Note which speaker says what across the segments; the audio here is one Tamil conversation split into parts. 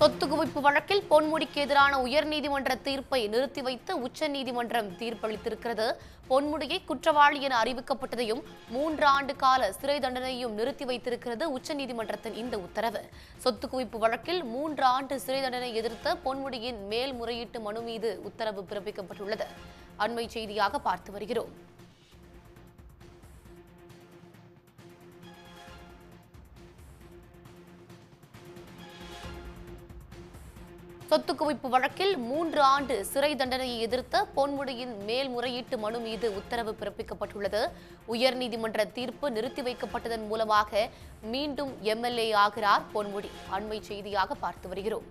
Speaker 1: சொத்து குவிப்பு வழக்கில் பொன்முடிக்கு எதிரான உயர்நீதிமன்ற தீர்ப்பை நிறுத்தி வைத்து உச்சநீதிமன்றம் தீர்ப்பளித்திருக்கிறது. பொன்முடியை குற்றவாளி என அறிவிக்கப்பட்டதையும் மூன்று ஆண்டு கால சிறை தண்டனையும் நிறுத்தி வைத்திருக்கிறது உச்சநீதிமன்றத்தின் இந்த உத்தரவு. சொத்து குவிப்பு வழக்கில் மூன்று ஆண்டு சிறை தண்டனை எதிர்த்த பொன்முடியின் மேல்முறையீட்டு மனு மீது உத்தரவு பிறப்பிக்கப்பட்டுள்ளது. அண்மை செய்தியாக பார்த்து வருகிறோம். சொத்து குவிப்பு வழக்கில் மூன்று ஆண்டு சிறை தண்டனையை எதிர்த்த பொன்முடியின் மேல்முறையீட்டு மனு மீது உத்தரவு பிறப்பிக்கப்பட்டுள்ளது. உயர்நீதிமன்ற தீர்ப்பு நிறுத்தி வைக்கப்பட்டதன் மூலமாக மீண்டும் எம்எல்ஏ ஆகிறார் பொன்முடி. அண்மை செய்தியாக பார்த்து வருகிறோம்.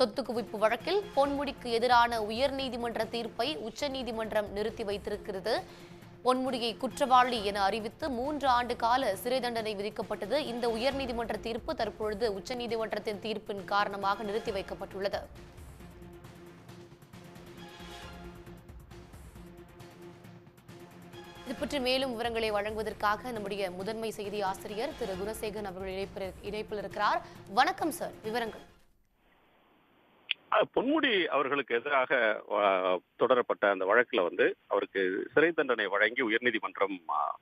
Speaker 1: சொத்து குவிப்பு வழக்கில் பொன்முடிக்கு எதிரான உயர்நீதிமன்ற தீர்ப்பை உச்சநீதிமன்றம் நிறுத்தி வைத்திருக்கிறது. பொன்முடியை குற்றவாளி என அறிவித்து மூன்று ஆண்டு கால சிறை தண்டனை விதிக்கப்பட்டது. இந்த உயர்நீதிமன்ற தீர்ப்பு தற்பொழுது உச்சநீதிமன்றத்தின் தீர்ப்பின் காரணமாக நிறுத்தி வைக்கப்பட்டுள்ளது. இது பற்றி மேலும் விவரங்களை வழங்குவதற்காக நம்முடைய முதன்மை செய்தி ஆசிரியர் திரு குணசேகரன் அவர்கள் இணைப்பில் இணைப்பில் இருக்கிறார். வணக்கம் சார் விவரங்கள்.
Speaker 2: பொன்முடி அவர்களுக்கு எதிராக தொடரப்பட்ட அந்த வழக்கில் வந்து அவருக்கு சிறை தண்டனை வழங்கி உயர்நீதிமன்றம் அஹ்,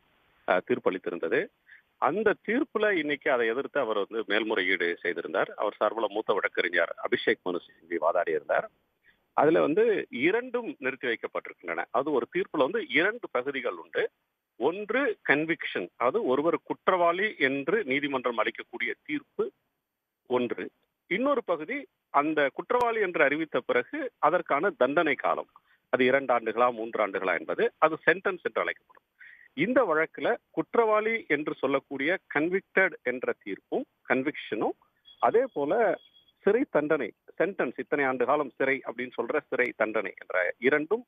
Speaker 2: அஹ், தீர்ப்பளித்திருந்தது. அந்த தீர்ப்புல இன்னைக்கு அதை எதிர்த்து அவர் வந்து மேல்முறையீடு செய்திருந்தார். அவர் சார்பில் மூத்த வழக்கறிஞர் அபிஷேக் மனு சிங்வி வாதாடி இருந்தார் அதுல வந்து இரண்டும் நிறுத்தி வைக்கப்பட்டிருக்கின்றன. அது ஒரு தீர்ப்புல வந்து இரண்டு பகுதிகள் உண்டு. ஒன்று கன்விக்ஷன் அது ஒருவர் குற்றவாளி என்று நீதிமன்றம் அளிக்கக்கூடிய தீர்ப்பு ஒன்று. இன்னொரு பகுதி அந்த குற்றவாளி என்று அறிவித்த பிறகு அதற்கான தண்டனை காலம். அது இரண்டு ஆண்டுகளா மூன்று ஆண்டுகளா என்பது அது சென்டென்ஸ் என்று அழைக்கப்படும். இந்த வழக்குல குற்றவாளி என்று சொல்லக்கூடிய கன்விக்டட் என்ற தீர்ப்பும் கன்விக்ஷனும் அதே போல சிறை தண்டனை சென்டென்ஸ் இத்தனை ஆண்டு காலம் சிறை அப்படின்னு சொல்ற சிறை தண்டனை என்ற இரண்டும்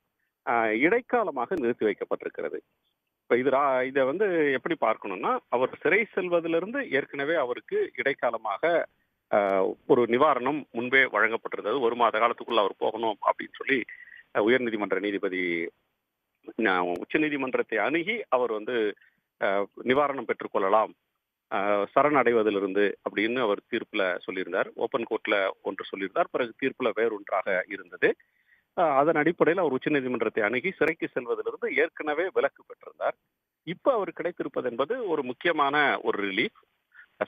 Speaker 2: ஆஹ், இடைக்காலமாக நிறுத்தி வைக்கப்பட்டிருக்கிறது. இப்போ இது இதை வந்து எப்படி பார்க்கணும்னா அவர் சிறை செல்வதிலிருந்து ஏற்கனவே அவருக்கு இடைக்காலமாக ஒரு நிவாரணம் முன்பே வழங்கப்பட்டிருந்தது. ஒரு மாத காலத்துக்குள்ள அவர் போகணும் அப்படின்னு சொல்லி உயர்நீதிமன்ற நீதிபதி உச்ச நீதிமன்றத்தை அணுகி அவர் வந்து ஆஹ், நிவாரணம் பெற்றுக்கொள்ளலாம் ஆஹ், சரணடைவதிலிருந்து அப்படின்னு அவர் தீர்ப்புல சொல்லியிருந்தார். ஓப்பன் கோர்ட்ல ஒன்று சொல்லியிருந்தார். பிறகு தீர்ப்புல வேறொன்றாக இருந்தது. அதன் அடிப்படையில் அவர் உச்சநீதிமன்றத்தை அணுகி சிறைக்கு செல்வதிலிருந்து ஏற்கனவே விலக்கு பெற்றிருந்தார். இப்போ அவர் கிடைத்திருப்பது என்பது ஒரு முக்கியமான ஒரு ரிலீஃப்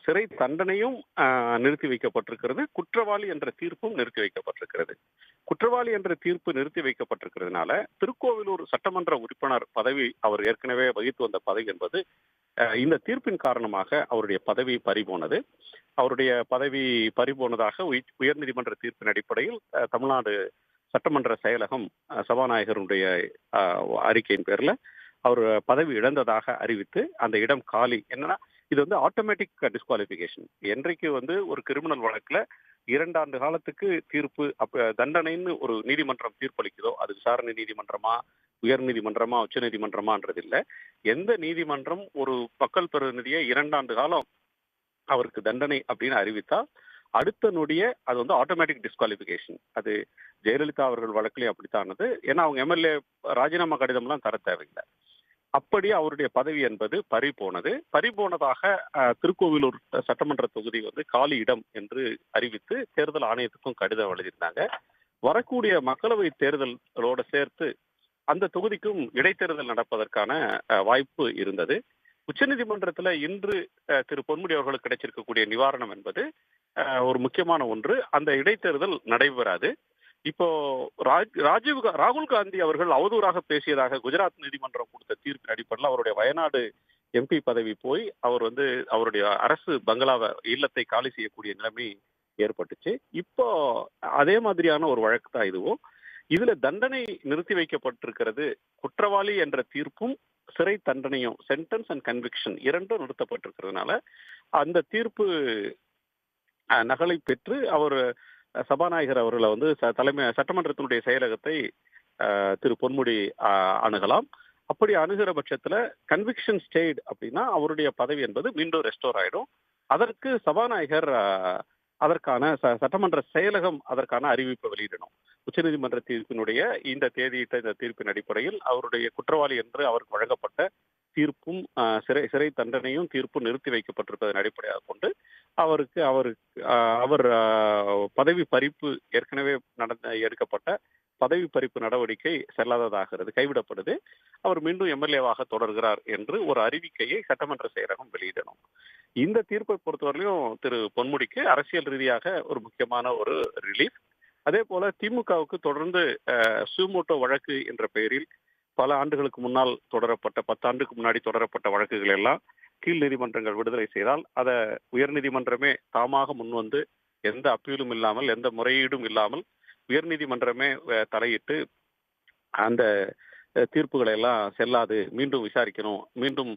Speaker 2: சிறை தண்டனையும் நிறுத்தி வைக்கப்பட்டிருக்கிறது. குற்றவாளி என்ற தீர்ப்பும் நிறுத்தி வைக்கப்பட்டிருக்கிறது. குற்றவாளி என்ற தீர்ப்பு நிறுத்தி வைக்கப்பட்டிருக்கிறதுனால திருக்கோவிலூர் சட்டமன்ற உறுப்பினர் பதவி அவர் ஏற்கனவே வகித்து வந்த பதவி என்பது இந்த தீர்ப்பின் காரணமாக அவருடைய பதவி பறிபோனது. அவருடைய பதவி பறிபோனதாக உயர்நீதிமன்ற தீர்ப்பின் அடிப்படையில் தமிழ்நாடு சட்டமன்ற செயலகம் சபாநாயகருடைய ஆஹ், அறிக்கையின் பேர்ல அவர் பதவி இழந்ததாக அறிவித்து அந்த இடம் காலி. என்னன்னா இது வந்து ஆட்டோமேட்டிக் டிஸ்குவாலிஃபிகேஷன் என்றைக்கு வந்து ஒரு கிரிமினல் வழக்குல இரண்டாண்டு காலத்துக்கு தீர்ப்பு அப்ப தண்டனைன்னு ஒரு நீதிமன்றம் தீர்ப்பளிக்குதோ அது விசாரணை நீதிமன்றமா உயர் நீதிமன்றமா உச்ச நீதிமன்றமான்றது இல்ல எந்த நீதிமன்றம் ஒரு மக்கள் பிரதிநிதியை இரண்டாண்டு காலம் அவருக்கு தண்டனை அப்படின்னு அறிவித்தா அடுத்த நொடிய அது வந்து ஆட்டோமேட்டிக் டிஸ்குவாலிஃபிகேஷன் அது ஜெயலலிதா அவர்கள் வழக்குலயும் அப்படித்தானது ஏன்னா அவங்க எம்எல்ஏ ராஜினாமா கடிதம்லாம் தர தேவையில்லை. அப்படி அவருடைய பதவி என்பது பறி போனது பறி போனதாக திருக்கோவிலூர் சட்டமன்ற தொகுதி வந்து காலி இடம் என்று அறிவித்து தேர்தல் ஆணையத்துக்கும் கடிதம் எழுதியிருந்தாங்க. வரக்கூடிய மக்களவை தேர்தலோட சேர்த்து அந்த தொகுதிக்கும் இடைத்தேர்தல் நடப்பதற்கான அஹ், வாய்ப்பு இருந்தது. உச்சநீதிமன்றத்துல இன்று திரு பொன்முடி அவர்களுக்கு கிடைச்சிருக்கக்கூடிய நிவாரணம் என்பது ஒரு முக்கியமான ஒன்று. அந்த இடைத்தேர்தல் நடைபெறாது. இப்போ ராஜ் ராஜீவ் ராகுல் காந்தி அவர்கள் அவதூறாக பேசியதாக குஜராத் நீதிமன்றம் கொடுத்த தீர்ப்பின் அடிப்படையில் அவருடைய வயநாடு எம்பி பதவி போய் அவர் வந்து அவருடைய அரசு பங்களாவை இல்லத்தை காலி செய்யக்கூடிய நிலைமை ஏற்பட்டுச்சு. இப்போ அதே மாதிரியான ஒரு வழக்கு தான் இதுவும். இதுல தண்டனை நிறுத்தி வைக்கப்பட்டிருக்கிறது குற்றவாளி என்ற தீர்ப்பும் சிறை தண்டனையும் சென்டென்ஸ் அண்ட் கன்விக்ஷன் இரண்டும் நிறுத்தப்பட்டிருக்கிறதுனால அந்த தீர்ப்பு நகலை பெற்று அவர் சபாநாயகர் அவர்களை வந்து தலைமை சட்டமன்றத்தினுடைய செயலகத்தை திரு பொன்முடி அணுகலாம். அப்படி அணுகிற பட்சத்தில் கன்விக்ஷன் ஸ்டேட் அப்படின்னா அவருடைய பதவி என்பது மீண்டும் ரெஸ்டோர் ஆயிடும். அதற்கு சபாநாயகர் அதற்கான ச- சட்டமன்ற செயலகம் அதற்கான அறிவிப்பை வெளியிடணும். உச்சநீதிமன்ற தீர்ப்பினுடைய இந்த தேதியிட்ட இந்த தீர்ப்பின் அடிப்படையில் அவருடைய குற்றவாளி என்று அவருக்கு வழங்கப்பட்ட தீர்ப்பும் சிறை சிறை தண்டனையும் தீர்ப்பும் நிறுத்தி வைக்கப்பட்டிருப்பதன் அடிப்படையாக கொண்டு அவருக்கு அவருக்கு அவர் பதவி பறிப்பு ஏற்கனவே நடந்த எடுக்கப்பட்ட பதவி பறிப்பு நடவடிக்கை செல்லாததாகிறது கைவிடப்படுது. அவர் மீண்டும் எம்எல்ஏவாக தொடர்கிறார் என்று ஒரு அறிவிக்கையை சட்டமன்ற செயலகம் வெளியிடணும். இந்த தீர்ப்பை பொறுத்தவரையிலும் திரு பொன்முடிக்கு அரசியல் ரீதியாக ஒரு முக்கியமான ஒரு ரிலீஃப் அதே போல திமுகவுக்கு தொடர்ந்து சுமோட்டோ வழக்கு என்ற பெயரில் பல ஆண்டுகளுக்கு முன்னால் தொடரப்பட்ட பத்தாண்டுக்கு முன்னாடி தொடரப்பட்ட வழக்குகள் எல்லாம் கீழ் நீதிமன்றங்கள் விடுதலை செய்தால் அதை உயர்நீதிமன்றமே தாமாக முன்வந்து எந்த அப்பீலும் இல்லாமல் எந்த முறையீடும் இல்லாமல் உயர்நீதிமன்றமே தலையிட்டு அந்த தீர்ப்புகளை எல்லாம் செல்லாது மீண்டும் விசாரிக்கணும் மீண்டும்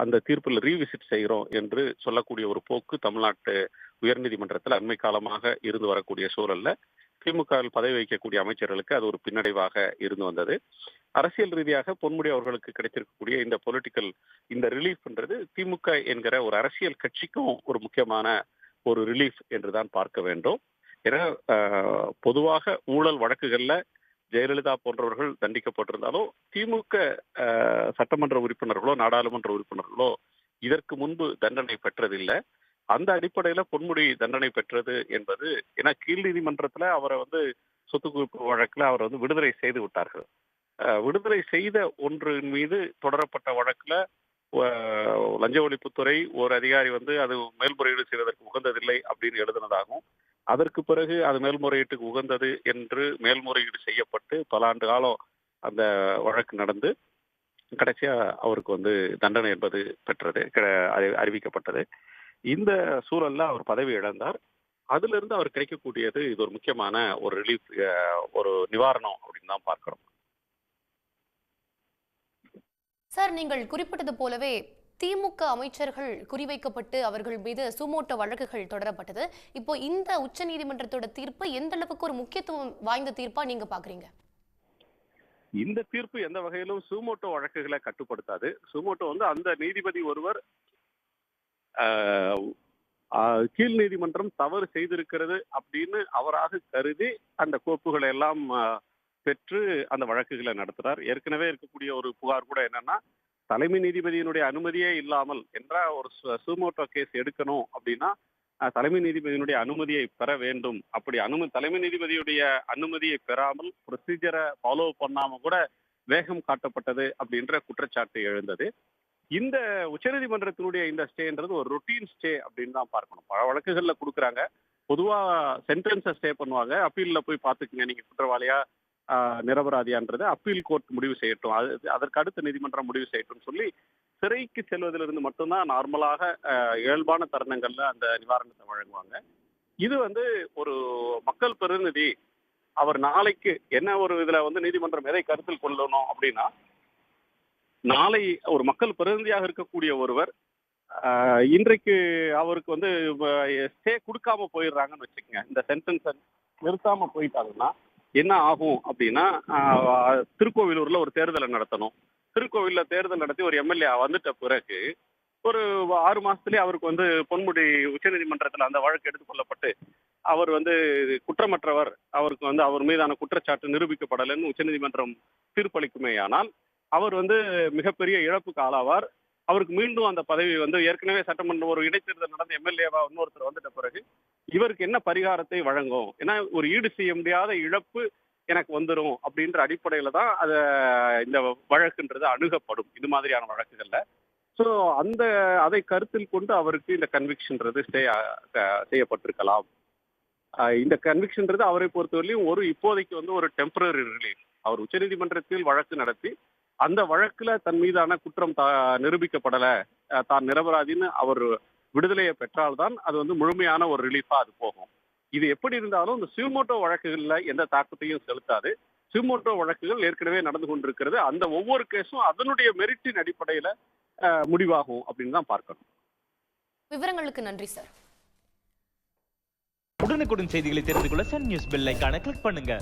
Speaker 2: அந்த தீர்ப்பில் ரீவிசிட் செய்கிறோம் என்று சொல்லக்கூடிய ஒரு போக்கு தமிழ்நாட்டு உயர்நீதிமன்றத்தில் அண்மை காலமாக இருந்து வரக்கூடிய சூழல்ல திமுகவில் பதவி வைக்கக்கூடிய அமைச்சர்களுக்கு அது ஒரு பின்னடைவாக இருந்து வந்தது. அரசியல் ரீதியாக பொன்முடி அவர்களுக்கு கிடைத்திருக்கக்கூடிய இந்த பொலிட்டிக்கல் இந்த ரிலீஃப்ன்றது திமுக என்கிற ஒரு அரசியல் கட்சிக்கும் ஒரு முக்கியமான ஒரு ரிலீஃப் என்றுதான் பார்க்க வேண்டும். ஏன்னா பொதுவாக ஊழல் வழக்குகள்ல ஜெயலலிதா போன்றவர்கள் தண்டிக்கப்பட்டிருந்தாலும் திமுக சட்டமன்ற உறுப்பினர்களோ நாடாளுமன்ற உறுப்பினர்களோ இதற்கு முன்பு தண்டனை பெற்றதில்லை. அந்த அடிப்படையில பொன்முடி தண்டனை பெற்றது என்பது ஏன்னா கீழ் நீதிமன்றத்துல அவரை வந்து சொத்து குவிப்பு வழக்கில் அவர் வந்து விடுதலை செய்து விட்டார்கள். விடுதலை செய்த ஒன்றின் மீது தொடரப்பட்ட வழக்கில் லஞ்ச ஒழிப்புத்துறை ஒரு அதிகாரி வந்து அது மேல்முறையீடு செய்வதற்கு உகந்ததில்லை அப்படின்னு எழுதினதாகவும் அதற்கு பிறகு அது மேல்முறையீட்டுக்கு உகந்தது என்று மேல்முறையீடு செய்யப்பட்டு பல ஆண்டு காலம் அந்த வழக்கு நடந்து கடைசியா அவருக்கு வந்து தண்டனை என்பது பெற்றது அறி- அறிவிக்கப்பட்டது. இந்த சூழல்ல அவர் பதவி இழந்தார். அதுல இருந்து அவர் கிடைக்கக்கூடியது இது ஒரு முக்கியமான ஒரு ரிலீஃப் ஒரு நிவாரணம் அப்படின்னு தான் பார்க்கிறோம்.
Speaker 1: சார் நீங்கள் குறிப்பிட்டது போலவே திமுக அமைச்சர்கள் குறிவைக்கப்பட்டு அவர்கள் மீது சுமோட்டோ வழக்குகள் தொடரப்பட்டது. இப்போ இந்த உச்சநீதிமன்றத்தோட தீர்ப்பு எந்த அளவுக்கு ஒரு முக்கியத்துவம் வாய்ந்த தீர்ப்பா நீங்க பாக்குறீங்க
Speaker 2: இந்த தீர்ப்பு எந்த வகையிலும் சுமோட்டோ வழக்குகளை கட்டுப்படுத்தாது. சுமோட்டோ வந்து அந்த நீதிபதி ஒருவர் கீழ் நீதிமன்றம் தவறு செய்திருக்கிறது அப்படின்னு அவராக கருதி அந்த கோப்புகளை எல்லாம் பெற்று அந்த வழக்குகளை நடத்துறார். ஏற்கனவே இருக்கக்கூடிய ஒரு புகார் கூட என்னன்னா தலைமை நீதிபதியினுடைய அனுமதியே இல்லாமல் என்ற ஒரு சுமோட்டோ கேஸ் எடுக்கணும் அப்படின்னா தலைமை நீதிபதியினுடைய அனுமதியை பெற வேண்டும். அப்படி அனுமதி தலைமை நீதிபதியுடைய அனுமதியை பெறாமல் ப்ரொசீஜரை ஃபாலோ பண்ணாம கூட வேகம் காட்டப்பட்டது அப்படின்ற குற்றச்சாட்டு எழுந்தது. இந்த உச்சநீதிமன்றத்தினுடைய இந்த ஸ்டேன்றது ஒரு ரொட்டீன் ஸ்டே அப்படின்னு தான் பார்க்கணும். பல வழக்குகள்ல கொடுக்குறாங்க. பொதுவா சென்டென்ஸை ஸ்டே பண்ணுவாங்க. அப்பீல்ல போய் பார்த்துக்குங்க. நீங்க குற்றவாளியா நிரபராதியான்றது அப்பீல் கோர்ட் முடிவு செய்யட்டும். அது அதற்கு அடுத்த நீதிமன்றம் முடிவு செய்யட்டும் சொல்லி சிறைக்கு செல்வதிலிருந்து மட்டும்தான் நார்மலாக இயல்பான தருணங்கள்ல அந்த நிவாரணத்தை வழங்குவாங்க. இது வந்து ஒரு மக்கள் பிரதிநிதி அவர் நாளைக்கு என்ன ஒரு இதுல வந்து நீதிமன்றம் எதை கருத்தில் கொள்ளணும் அப்படின்னா நாளை ஒரு மக்கள் பிரதிநிதியாக இருக்கக்கூடிய ஒருவர் இன்றைக்கு அவருக்கு வந்து ஸ்டே கொடுக்காம போயிடுறாங்கன்னு வச்சுக்கோங்க. இந்த சென்டென்ஸை நிறுத்தாம போயிட்டாங்கன்னா என்ன ஆகும் அப்படின்னா திருக்கோவிலூர்ல ஒரு தேர்தலை நடத்தணும். திருக்கோவில்ல தேர்தல் நடத்தி ஒரு எம்எல்ஏ வந்துட்ட பிறகு ஒரு ஆறு மாசத்துலயே அவருக்கு வந்து பொன்முடி உச்சநீதிமன்றத்தில் அந்த வழக்கு எடுத்துக்கொள்ளப்பட்டு அவர் வந்து குற்றமற்றவர் அவருக்கு வந்து அவர் மீதான குற்றச்சாட்டு நிரூபிக்கப்படலைன்னு உச்சநீதிமன்றம் தீர்ப்பளிக்குமேயானால் அவர் வந்து மிகப்பெரிய இழப்புக்கு ஆளாவார். அவருக்கு மீண்டும் அந்த பதவி வந்து ஏற்கனவே சட்டமன்ற ஒரு இடைத்தேர்தல் நடந்த எம்எல்ஏவா இன்னொருத்தர் வந்துட்ட பிறகு இவருக்கு என்ன பரிகாரத்தை வழங்கும்? ஏன்னா ஒரு ஈடு செய்ய முடியாத இழப்பு எனக்கு வந்துடும் அப்படின்ற அடிப்படையில தான் அத இந்த வழக்குன்றது அணுகப்படும். இது மாதிரியான வழக்குகள்ல. ஸோ அந்த அதை கருத்தில் கொண்டு அவருக்கு இந்த கன்விக்ஷன்றது ஸ்டே செய்யப்பட்டிருக்கலாம். இந்த கன்விக்ஷன்றது அவரை பொறுத்தவரையிலும் ஒரு இப்போதைக்கு வந்து ஒரு டெம்பரரி ரிலீஃப் அவர் உச்சநீதிமன்றத்தில் வழக்கு நடத்தி அந்த வழக்குல தன் மீதான குற்றம் தா நிரூபிக்கப்படல. தான் நிரபராதின்னு அவர் விடுதலையை பெற்றால்தான் அது வந்து முழுமையான ஒரு ரிலீஃபா அது போகும். இது எப்படி இருந்தாலும் இந்த சிவமோட்டோ வழக்குகள்ல எந்த தாக்கத்தையும் செலுத்தாது. சிவமோட்டோ வழக்குகள் ஏற்கனவே நடந்து கொண்டிருக்கிறது. அந்த ஒவ்வொரு கேஸும் அதனுடைய மெரிட்டின் அடிப்படையில முடிவாகும் அப்படின்னு தான் பார்க்கணும்.
Speaker 1: விவரங்களுக்கு நன்றி சார்
Speaker 3: உடனுக்குடன் செய்திகளை தெரிந்து கொள்ள சன் நியூஸ் பெல் ஐகானை கிளிக் பண்ணுங்க.